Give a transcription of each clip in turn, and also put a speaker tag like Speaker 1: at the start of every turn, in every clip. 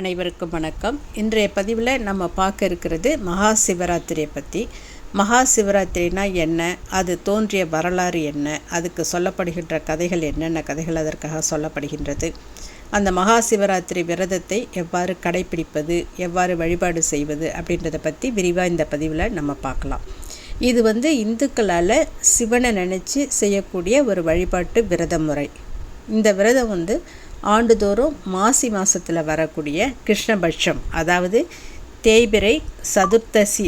Speaker 1: அனைவருக்கும் வணக்கம். இன்றைய பதிவில் நம்ம பார்க்க இருக்கிறது மகா சிவராத்திரியை பற்றி மகா சிவராத்திரினா என்ன? அது தோன்றிய வரலாறு என்ன? அதுக்கு சொல்லப்படுகின்ற கதைகள் என்னென்ன கதைகள் அதற்காக சொல்லப்படுகின்றது? அந்த மகா சிவராத்திரி விரதத்தை எவ்வாறு கடைபிடிப்பது? எவ்வாறு வழிபாடு செய்வது? அப்படின்றத பற்றி விரிவாக இந்த பதிவில் நம்ம பார்க்கலாம். இது வந்து இந்துக்களால் சிவனை நினச்சி செய்யக்கூடிய ஒரு வழிபாட்டு விரத முறை. இந்த விரதம் வந்து ஆண்டுதோறும் மாசி மாதத்தில் வரக்கூடிய கிருஷ்ணபட்சம். அதாவது தேய்பிரை சதுர்த்தசி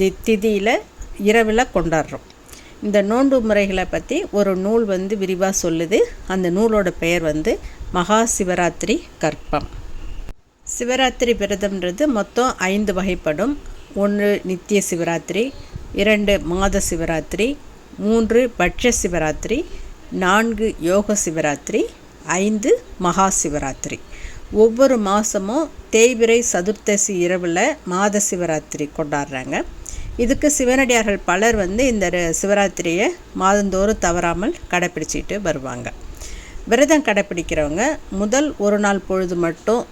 Speaker 1: தி திதியில் இரவில் கொண்டாடுறோம். இந்த நோன்பு முறைகளை பற்றி ஒரு நூல் வந்து விரிவாக சொல்லுது. அந்த நூலோட பெயர் வந்து மகா சிவராத்திரி கற்பம். சிவராத்திரி விரதம்ன்றது மொத்தம் ஐந்து வகைப்படும். ஒன்று நித்திய சிவராத்திரி இரண்டு மாத சிவராத்திரி மூன்று பட்ச சிவராத்திரி நான்கு யோக சிவராத்திரி ஐந்து மகா சிவராத்திரி. ஒவ்வொரு மாதமும் தேய்பிரை சதுர்த்தசி இரவில் மாத சிவராத்திரி கொண்டாடுறாங்க. இதுக்கு சிவனடியார்கள் பலர் வந்து இந்த சிவராத்திரியை மாதந்தோறும் தவறாமல் கடைப்பிடிச்சிட்டு வருவாங்க. விரதம் கடைப்பிடிக்கிறவங்க முதல் ஒரு நாள் பொழுது மட்டும்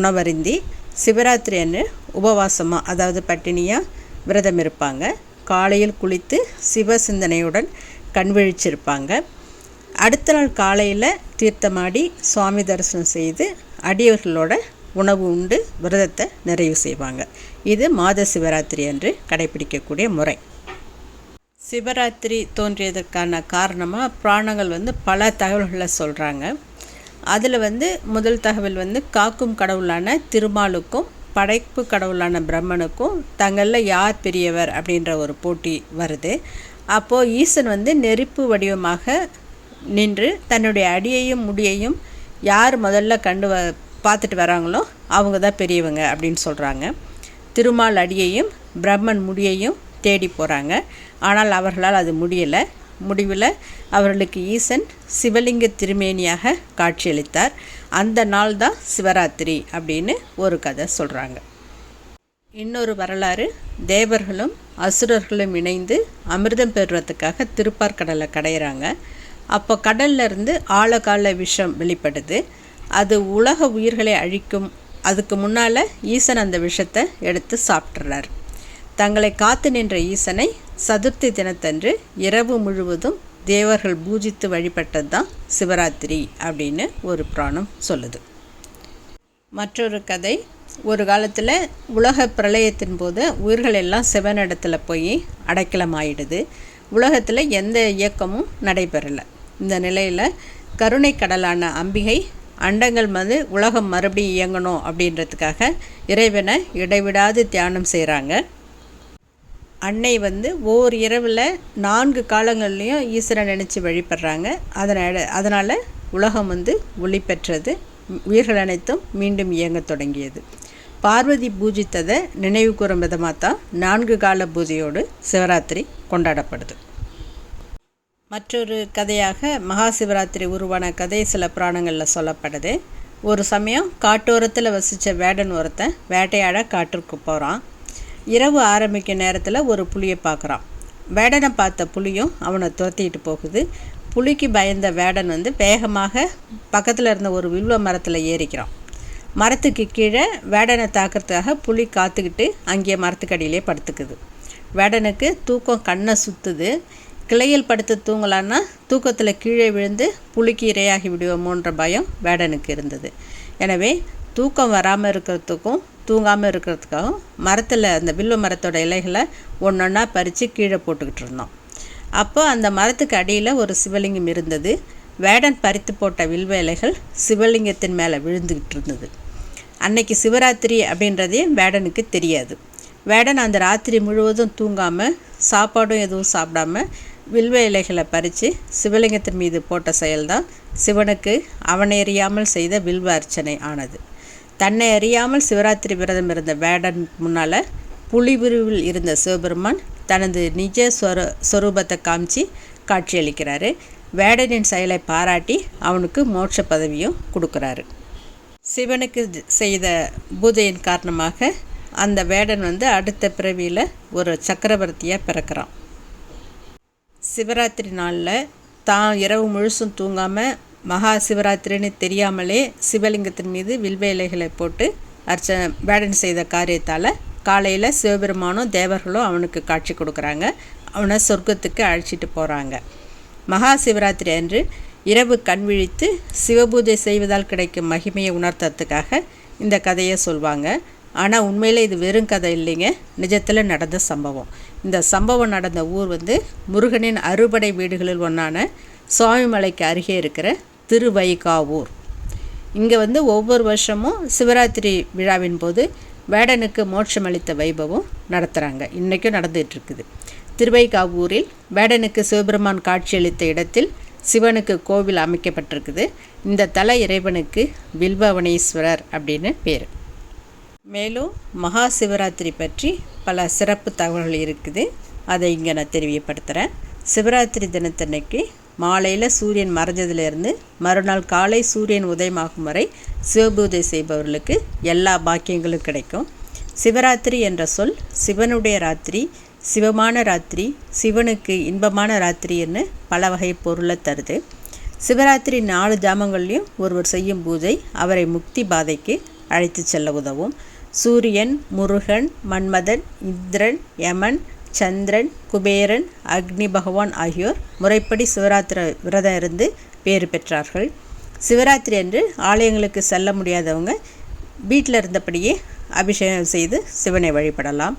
Speaker 1: உணவருந்தி சிவராத்திரி அன்று உபவாசமாக அதாவது பட்டினியாக விரதம் இருப்பாங்க. காலையில் குளித்து சிவ சிந்தனையுடன் கண்விழிச்சிருப்பாங்க அடுத்த நாள் காலையில் தீர்த்தமாடி சுவாமி தரிசனம் செய்து அடியவர்களோட உணவு உண்டு விரதத்தை நிறைவு செய்வாங்க. இது மாத சிவராத்திரி அன்று கடைபிடிக்கக்கூடிய முறை. சிவராத்திரி தோன்றியதற்கான காரணமாக புராணங்கள் வந்து பல தகவல்களை சொல்கிறாங்க அதில் வந்து முதல் தகவல் வந்து காக்கும் கடவுளான திருமாலுக்கும் படைப்பு கடவுளான பிரம்மனுக்கும் தங்களில் யார் பெரியவர் அப்படின்ற ஒரு போட்டி வருது. அப்போது ஈசன் வந்து நெருப்பு வடிவமாக நின்று தன்னுடைய அடியையும் முடியையும் யார் முதல்ல கண்டு வ பார்த்துட்டு வராங்களோ அவங்க தான் பெரியவங்க அப்படின்னு சொல்கிறாங்க திருமால் அடியையும் பிரம்மன் முடியையும் தேடி போகிறாங்க ஆனால் அவர்களால் அது முடியலை. முடிவில் அவர்களுக்கு ஈசன் சிவலிங்க திருமேனியாக காட்சியளித்தார். அந்த நாள் தான் சிவராத்திரி அப்படின்னு ஒரு கதை சொல்கிறாங்க இன்னொரு வரலாறு தேவர்களும் அசுரர்களும் இணைந்து அமிர்தம் பெறுறதுக்காக திருப்பார்கடலை கடையிறாங்க. அப்போ கடல்ல இருந்து ஆழகால விஷம் வெளிப்படுது. அது உலக உயிர்களை அழிக்கும். அதுக்கு முன்னால் ஈசன் அந்த விஷத்தை எடுத்து சாப்பிட்றார் தங்களை காத்து நின்ற ஈசனை சதுர்த்தி தினத்தன்று இரவு முழுவதும் தேவர்கள் பூஜித்து வழிபட்டது தான் சிவராத்திரி அப்படின்னு ஒரு புராணம் சொல்லுது. மற்றொரு கதை ஒரு காலத்தில் உலக பிரளயத்தின் போது உயிர்கள் எல்லாம் சிவனிடத்தில் போய் அடைக்கலம் ஆயிடுது உலகத்தில் எந்த இயக்கமும் நடைபெறலை. இந்த நிலையில் கருணை கடலான அம்பிகை அண்டங்கள் வந்து உலகம் மறுபடியும் இயங்கணும் அப்படின்றதுக்காக இறைவனை இடைவிடாது தியானம் செய்கிறாங்க அன்னை வந்து ஓர் இரவில் நான்கு காலங்கள்லேயும் ஈஸ்வரை நினச்சி வழிபடுறாங்க. அதனால் அதனால் உலகம் வந்து ஒளி பெற்றது. உயிர்கள் அனைத்தும் மீண்டும் இயங்க தொடங்கியது. பார்வதி பூஜித்ததை நினைவு கூறும் விதமாக தான் நான்கு கால பூஜையோடு சிவராத்திரி கொண்டாடப்படுது. மற்றொரு கதையாக மகா சிவராத்திரி உருவான கதை சில புராணங்களில் சொல்லப்படுது. ஒரு சமயம் காட்டோரத்தில் வசித்த வேடன் ஒருத்தன் வேட்டையாட காட்டிற்கு போகிறான் இரவு ஆரம்பிக்க நேரத்தில் ஒரு புளியை பார்க்குறான் வேடனை பார்த்த புளியும் அவனை துரத்திட்டு போகுது. புளிக்கு பயந்த வேடன் வந்து வேகமாக பக்கத்தில் இருந்த ஒரு வில்வ மரத்தில் ஏறிக்கிறான். மரத்துக்கு கீழே வேடனை தாக்கிறதுக்காக புளி காத்துக்கிட்டு அங்கேயே மரத்துக்கடியிலே படுத்துக்குது. வேடனுக்கு தூக்கம் கண்ணை சுற்றுது கிளையில் படுத்து தூங்கலான்னா தூக்கத்தில் கீழே விழுந்து புளிக்கு இரையாகி விடுவோமோன்ற பயம் வேடனுக்கு இருந்தது. எனவே தூக்கம் வராமல் இருக்கிறதுக்கும் தூங்காமல் இருக்கிறதுக்காகவும் மரத்தில் அந்த வில்வ மரத்தோட இலைகளை ஒன்றொன்னா பறித்து கீழே போட்டுக்கிட்டு இருந்தோம். அப்போ அந்த மரத்துக்கு அடியில் ஒரு சிவலிங்கம் இருந்தது. வேடன் பறித்து போட்ட வில்வ இலைகள் சிவலிங்கத்தின் மேலே விழுந்துக்கிட்டு இருந்தது. அன்னைக்கு சிவராத்திரி அப்படின்றதே வேடனுக்கு தெரியாது. வேடன் அந்த ராத்திரி முழுவதும் தூங்காமல் சாப்பாடும் எதுவும் சாப்பிடாம வில்வ இலைகளை பறித்து சிவலிங்கத்தின் மீது போட்ட செயல்தான். சிவனுக்கு அவனை அறியாமல் செய்த வில்வ அர்ச்சனை ஆனது. தன்னை அறியாமல் சிவராத்திரி விரதம் இருந்த வேடன் முன்னால் புலிபுருவில் இருந்த சிவபெருமான் தனது நிஜ ஸ்வர ஸ்வரூபத்தை காமிச்சு காட்சியளிக்கிறாரு. வேடனின் செயலை பாராட்டி அவனுக்கு மோட்ச பதவியும் கொடுக்குறாரு. சிவனுக்கு செய்த பூஜையின் காரணமாக அந்த வேடன் வந்து அடுத்த பிறவியில் ஒரு சக்கரவர்த்தியாக பிறக்கிறான். சிவராத்திரி நாளில் தான் இரவு முழுசும் தூங்காமல் மகா சிவராத்திரின்னு தெரியாமலே சிவலிங்கத்தின் மீது வில்வேலைகளை போட்டு அர்ச்ச வேடன் செய்த காரியத்தால் காலையில் சிவபெருமானும் தேவர்களும் அவனுக்கு காட்சி கொடுக்குறாங்க. அவனை சொர்க்கத்துக்கு அழைச்சிட்டு போகிறாங்க மகா சிவராத்திரி அன்று இரவு கண் விழித்து சிவபூஜை செய்வதால் கிடைக்கும் மகிமையை உணர்த்துறதுக்காக இந்த கதையை சொல்வாங்க. ஆனால் உண்மையில் இது வெறும் கதை இல்லைங்க. நிஜத்தில் நடந்த சம்பவம். இந்த சம்பவம் நடந்த ஊர் வந்து முருகனின் அறுபடை வீடுகளில் ஒன்றான சுவாமிமலைக்கு அருகே இருக்கிற திருவைகாவூர். இங்கே வந்து ஒவ்வொரு வருஷமும் சிவராத்திரி விழாவின் போது வேடனுக்கு மோட்சம் அளித்த வைபவம் நடத்துகிறாங்க இன்றைக்கும் நடந்துகிட்ருக்குது திருவைகாவூரில் வேடனுக்கு சிவபெருமான் காட்சியளித்த இடத்தில் சிவனுக்கு கோவில் அமைக்கப்பட்டிருக்குது. இந்த தல இறைவனுக்கு வில்பவனேஸ்வரர் அப்படின்னு பேர். மேலும் மகா சிவராத்திரி பற்றி பல சிறப்பு தகவல்கள் இருக்குது. அதை இங்கே நான் தெரியப்படுத்துகிறேன் சிவராத்திரி தினத்தன்னைக்கு மாலையில் சூரியன் மறைஞ்சதுலேருந்து மறுநாள் காலை சூரியன் உதயமாகும் வரை சிவபூஜை செய்பவர்களுக்கு எல்லா பாக்கியங்களும் கிடைக்கும். சிவராத்திரி என்ற சொல் சிவனுடைய ராத்திரி சிவமான ராத்திரி சிவனுக்கு இன்பமான ராத்திரின்னு பல வகை பொருளை தருது. சிவராத்திரி நாலு ஜாமங்கள்லையும் ஒருவர் செய்யும் பூஜை அவரை முக்தி பாதைக்கு அழைத்து செல்ல உதவும். சூரியன் முருகன் மன்மதன் இந்திரன் யமன் சந்திரன் குபேரன் அக்னி பகவான் ஆகியோர் முறைப்படி சிவராத்திரி விரதம் இருந்து பேறு பெற்றார்கள். சிவராத்திரி அன்று ஆலயங்களுக்கு செல்ல முடியாதவங்க வீட்டில் இருந்தபடியே அபிஷேகம் செய்து சிவனை வழிபடலாம்.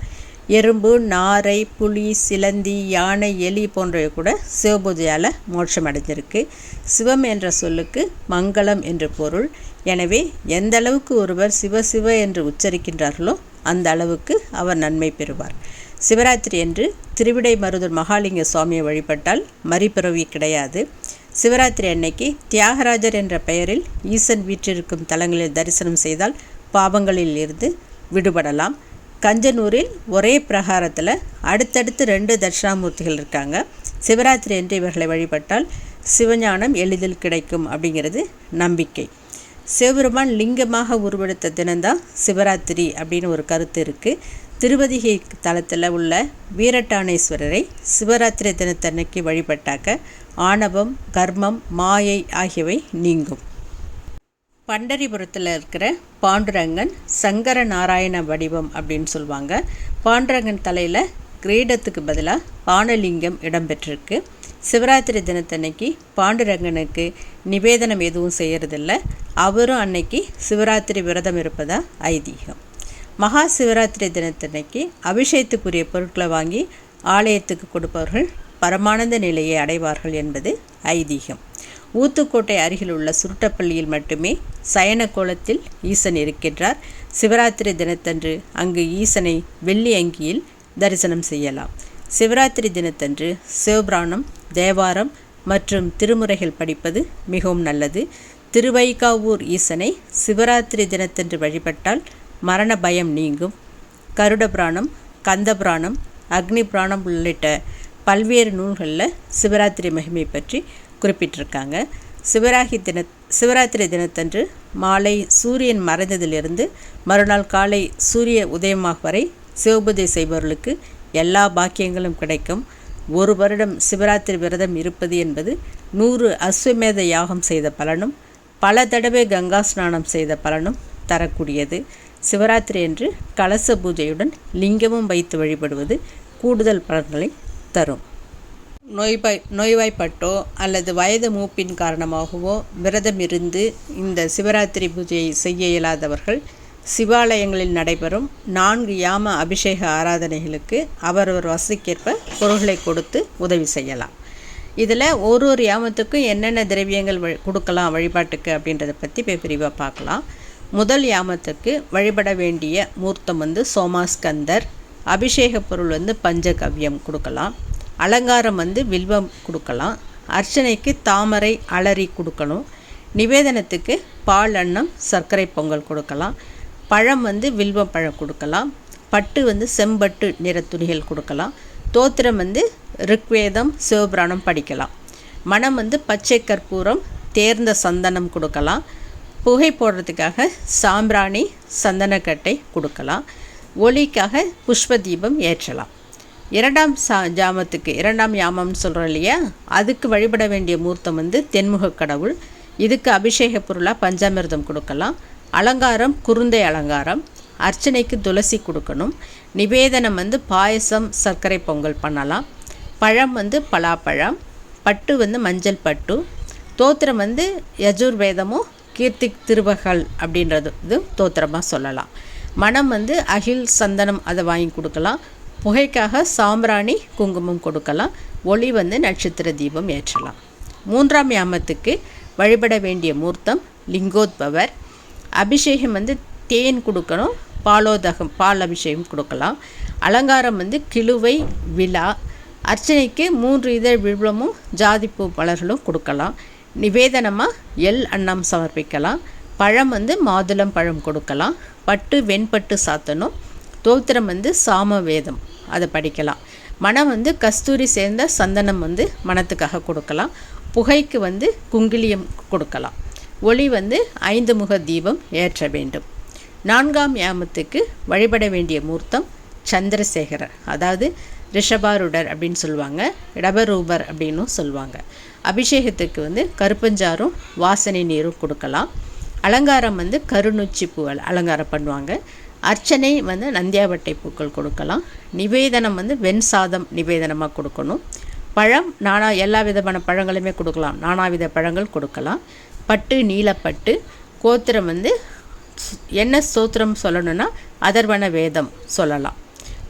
Speaker 1: எறும்பு நாரை புலி சிலந்தி யானை எலி போன்றவை கூட சிவபூஜையால் மோட்சம் அடைஞ்சிருக்கு. சிவம் என்ற சொல்லுக்கு மங்களம் என்று பொருள். எனவே எந்த அளவுக்கு ஒருவர் சிவ சிவ என்று உச்சரிக்கின்றார்களோ அந்த அளவுக்கு அவர் நன்மை பெறுவார். சிவராத்திரி என்று திருவிடை மருதூர் மகாலிங்க சுவாமியை வழிபட்டால் மறிப்பிறவி கிடையாது. சிவராத்திரி அன்னைக்கு தியாகராஜர் என்ற பெயரில் ஈசன் வீற்றிருக்கும் தலங்களில் தரிசனம் செய்தால் பாவங்களில் இருந்து விடுபடலாம். கஞ்சனூரில் ஒரே பிரகாரத்தில் அடுத்தடுத்து ரெண்டு தட்சிணாமூர்த்திகள் இருக்காங்க. சிவராத்திரி என்று இவர்களை வழிபட்டால் சிவஞானம் எளிதில் கிடைக்கும் அப்படிங்கிறது நம்பிக்கை. சிவபெருமான் லிங்கமாக உருவெடுத்த தினம்தான் சிவராத்திரி அப்படின்னு ஒரு கருத்து இருக்குது திருவதிகை தலத்தில் உள்ள வீரட்டானேஸ்வரரை சிவராத்திரி தினத்தன்னைக்கு வழிபட்டாக்க ஆணவம் கர்மம் மாயை ஆகியவை நீங்கும். பண்டரிபுரத்தில் இருக்கிற பாண்டுரங்கன் சங்கர நாராயண வடிவம் அப்படின்னு சொல்லுவாங்க. பாண்டுரங்கன் தலையில் கிரீடத்துக்கு பதிலாக பானலிங்கம் இடம்பெற்றிருக்கு. சிவராத்திரி தினத்தன்னைக்கு பாண்டுரங்கனுக்கு நிவேதனம் எதுவும் செய்கிறதில்ல அவரும் அன்னைக்கு சிவராத்திரி விரதம் இருப்பதா ஐதீகம். மகா சிவராத்திரி தினத்தன்னைக்கு அபிஷேகத்துக்குரிய பொருட்களை வாங்கி ஆலயத்துக்கு கொடுப்பவர்கள் பரமானந்த நிலையை அடைவார்கள் என்பது ஐதீகம். ஊத்துக்கோட்டை அருகில் உள்ள சுருட்டப்பள்ளியில் மட்டுமே சயன கோலத்தில் ஈசன் இருக்கின்றார். சிவராத்திரி தினத்தன்று அங்கு ஈசனை வெள்ளி அங்கியில் தரிசனம் செய்யலாம். சிவராத்திரி தினத்தன்று சிவபிராணம் தேவாரம் மற்றும் திருமுறைகள் படிப்பது மிகவும் நல்லது. திருவைகாவூர் ஈசனை சிவராத்திரி தினத்தன்று வழிபட்டால் மரண பயம் நீங்கும். கருட புராணம் கந்த புராணம் அக்னி புராணம் உள்ளிட்ட பல்வேறு நூல்களில் சிவராத்திரி மகிமை பற்றி குறிப்பிட்டிருக்காங்க. சிவராகி தின சிவராத்திரி தினத்தன்று மாலை சூரியன் மறைந்ததிலிருந்து மறுநாள் காலை சூரிய உதயமாக வரை சிவபூஜை செய்பவர்களுக்கு எல்லா பாக்கியங்களும் கிடைக்கும். ஒரு வருடம் சிவராத்திரி விரதம் இருப்பது என்பது நூறு அஸ்வமேத யாகம் செய்த பலனும் பல தடவை கங்கா ஸ்நானம் செய்த பலனும் தரக்கூடியது. சிவராத்திரி என்று கலச பூஜையுடன் லிங்கமும் வைத்து வழிபடுவது கூடுதல் பலன்களை தரும். நோய்வாய் நோய்வாய்ப்பட்டோ அல்லது வயது மூப்பின் காரணமாகவோ விரதம் இருந்து இந்த சிவராத்திரி பூஜையை செய்ய இயலாதவர்கள் சிவாலயங்களில் நடைபெறும் நான்கு யாம அபிஷேக ஆராதனைகளுக்கு அவரவர் வசதிக்கேற்ப பொருள்களை கொடுத்து உதவி செய்யலாம். இதில் ஒரு ஒரு யாமத்துக்கும் என்னென்ன திரவியங்கள் கொடுக்கலாம் வழிபாட்டுக்கு அப்படின்றத பற்றி போய் பிரிவாக பார்க்கலாம். முதல் யாமத்துக்கு வழிபட வேண்டிய மூர்த்தம் வந்து சோமாஸ்கந்தர். அபிஷேக பொருள் வந்து பஞ்சகவ்யம் கொடுக்கலாம். அலங்காரம் வந்து வில்வம் கொடுக்கலாம். அர்ச்சனைக்கு தாமரை அலறி கொடுக்கணும். நிவேதனத்துக்கு பால் அன்னம் சர்க்கரை பொங்கல் கொடுக்கலாம். பழம் வந்து வில்வம் பழம் கொடுக்கலாம். பட்டு வந்து செம்பட்டு நிற துணிகள் கொடுக்கலாம். தோத்திரம் வந்து ரிக்வேதம் சிவபுராணம் படிக்கலாம். மனம் வந்து பச்சை கற்பூரம் தேர்ந்த சந்தனம் கொடுக்கலாம். புகை போடுறதுக்காக சாம்பிராணி சந்தனக்கட்டை கொடுக்கலாம். ஒளிக்காக புஷ்ப தீபம் ஏற்றலாம். இரண்டாம் சா ஜாமத்துக்கு இரண்டாம் யாமம்னு சொல்கிறோம் இல்லையா? அதுக்கு வழிபட வேண்டிய மூர்த்தம் வந்து தென்முக கடவுள். இதுக்கு அபிஷேக பொருளாக பஞ்சாமிர்தம் கொடுக்கலாம். அலங்காரம் குருந்தை அலங்காரம் அர்ச்சனைக்கு துளசி கொடுக்கணும். நிவேதனம் வந்து பாயசம் சர்க்கரை பொங்கல் பண்ணலாம். பழம் வந்து பலாப்பழம் பட்டு வந்து மஞ்சள் பட்டு தோத்திரம் வந்து யஜுர்வேதமும் கீர்த்திக் திருவகல் அப்படின்றது இது தோத்திரமாக சொல்லலாம். மனம் வந்து அகில் சந்தனம் அதை வாங்கி கொடுக்கலாம். புகைக்காக சாம்பிராணி குங்குமம் கொடுக்கலாம். ஒளி வந்து நட்சத்திர தீபம் ஏற்றலாம். மூன்றாம் யாமத்துக்கு வழிபட வேண்டிய மூர்த்தம் லிங்கோத்பவர். அபிஷேகம் வந்து தேன் கொடுக்கணும் பாலோதகம் பால் அபிஷேகம் கொடுக்கலாம். அலங்காரம் வந்து கிழுவை விழா. அர்ச்சனைக்கு மூன்று இதழ் விழுவமும் ஜாதிப்பூ மலர்களும் கொடுக்கலாம். நிவேதனமாக எல் அன்னம் சமர்ப்பிக்கலாம். பழம் வந்து மாதுளம் பழம் கொடுக்கலாம். பட்டு வெண்பட்டு சாத்தணும். தோத்திரம் வந்து சாம வேதம் அதை படிக்கலாம். மனம் வந்து கஸ்தூரி சேர்ந்த சந்தனம் வந்து மனத்துக்காக கொடுக்கலாம். புகைக்கு வந்து குங்கிலியம் கொடுக்கலாம். ஒளி வந்து ஐந்து முக தீபம் ஏற்ற வேண்டும். நான்காம் யாமத்துக்கு வழிபட வேண்டிய மூர்த்தம் சந்திரசேகரர் அதாவது ரிஷபாருடர் அப்படின்னு சொல்லுவாங்க இடபரூபர் அப்படின்னும் சொல்லுவாங்க. அபிஷேகத்துக்கு வந்து கருப்பஞ்சாரும் வாசனை நீரும் கொடுக்கலாம். அலங்காரம் வந்து கருநுச்சி பூவல் அலங்காரம் பண்ணுவாங்க. அர்ச்சனை வந்து நந்தியாவட்டை பூக்கள் கொடுக்கலாம். நிவேதனம் வந்து வெண் சாதம் நிவேதனமாக கொடுக்கணும். பழம் நானா எல்லா விதமான பழங்களுமே கொடுக்கலாம். நானாவித பழங்கள் கொடுக்கலாம். பட்டு நீலப்பட்டு கோத்திரம் வந்து என்ன ஸ்தோத்திரம் சொல்லணும்னா அதர்வன வேதம் சொல்லலாம்.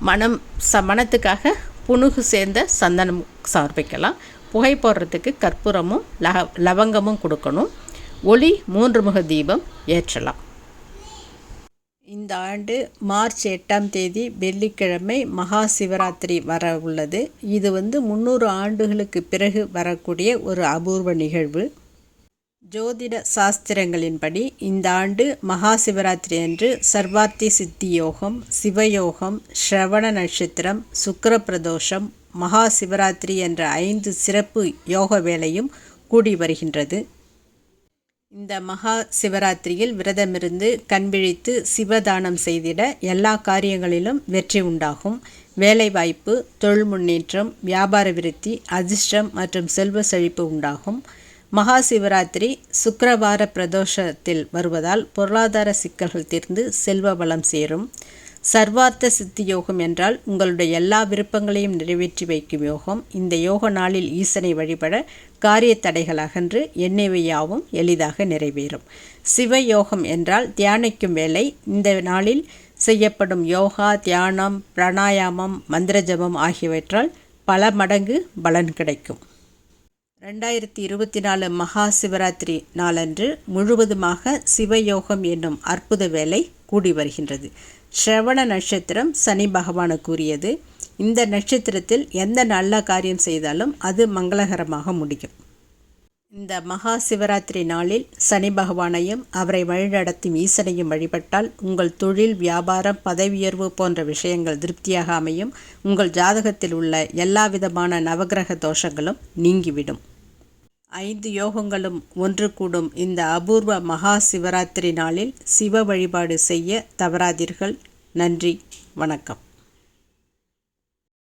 Speaker 1: மனம் ச மனத்துக்காக புணுகு சேர்ந்த சந்தனம் சமர்ப்பிக்கலாம். புகை போடுறதுக்கு கற்பூரமும் லக லவங்கமும் கொடுக்கணும். ஒளி மூன்று முக தீபம் ஏற்றலாம். இந்த ஆண்டு மார்ச் எட்டாம் தேதி வெள்ளிக்கிழமை மகா சிவராத்திரி வர உள்ளது. இது வந்து முந்நூறு ஆண்டுகளுக்கு பிறகு வரக்கூடிய ஒரு அபூர்வ நிகழ்வு. ஜோதிட சாஸ்திரங்களின்படி இந்த ஆண்டு மகா சிவராத்திரி அன்று சர்வார்த்தி சித்தி யோகம் சிவயோகம் ஸ்ரவண நட்சத்திரம் சுக்கர பிரதோஷம் மகா சிவராத்திரி என்ற ஐந்து சிறப்பு யோக வேலையும் கூடி வருகின்றது. இந்த மகா சிவராத்திரியில் விரதமிருந்து கண்விழித்து சிவதானம் செய்திட எல்லா காரியங்களிலும் வெற்றி உண்டாகும். வேலைவாய்ப்பு தொழில் முன்னேற்றம் வியாபார விருத்தி அதிர்ஷ்டம் மற்றும் செல்வ செழிப்பு உண்டாகும். மகா சிவராத்திரி சுக்கரவார பிரதோஷத்தில் வருவதால் பொருளாதார சிக்கல்கள் தீர்ந்து செல்வ வளம் சேரும். சர்வார்த்த சித்தி யோகம் என்றால் உங்களுடைய எல்லா விருப்பங்களையும் நிறைவேற்றி வைக்கும் யோகம். இந்த யோக நாளில் ஈசனை வழிபட காரிய தடைகள் அகன்று எண்ணெய்வையாவும் எளிதாக நிறைவேறும். சிவ யோகம் என்றால் தியானிக்கும் வேலை இந்த நாளில் செய்யப்படும் யோகா தியானம் பிராணாயாமம் மந்திரஜபம் ஆகியவற்றால் பல மடங்கு பலன் கிடைக்கும். ரெண்டாயிரத்தி இருபத்தி நாலு மகா சிவராத்திரி நாளன்று முழுவதுமாக சிவயோகம் என்னும் அற்புத வேலை கூடி வருகின்றது. ஸ்ரவண நட்சத்திரம் சனி பகவானுக்குரியது இந்த நட்சத்திரத்தில் எந்த நல்ல காரியம் செய்தாலும் அது மங்களகரமாக முடியும். இந்த மகா சிவராத்திரி நாளில் சனி பகவானையும் அவரை வழிநடத்தும் ஈசனையும் வழிபட்டால் உங்கள் தொழில் வியாபாரம் பதவியுயர்வு போன்ற விஷயங்கள் திருப்தியாக அமையும். உங்கள் ஜாதகத்தில் உள்ள எல்லா விதமான நவகிரக தோஷங்களும் நீங்கிவிடும். ஐந்து யோகங்களும் ஒன்று கூடும். இந்த அபூர்வ மகா சிவராத்திரி நாளில் சிவ வழிபாடு செய்ய தவறாதீர்கள். நன்றி. வணக்கம்.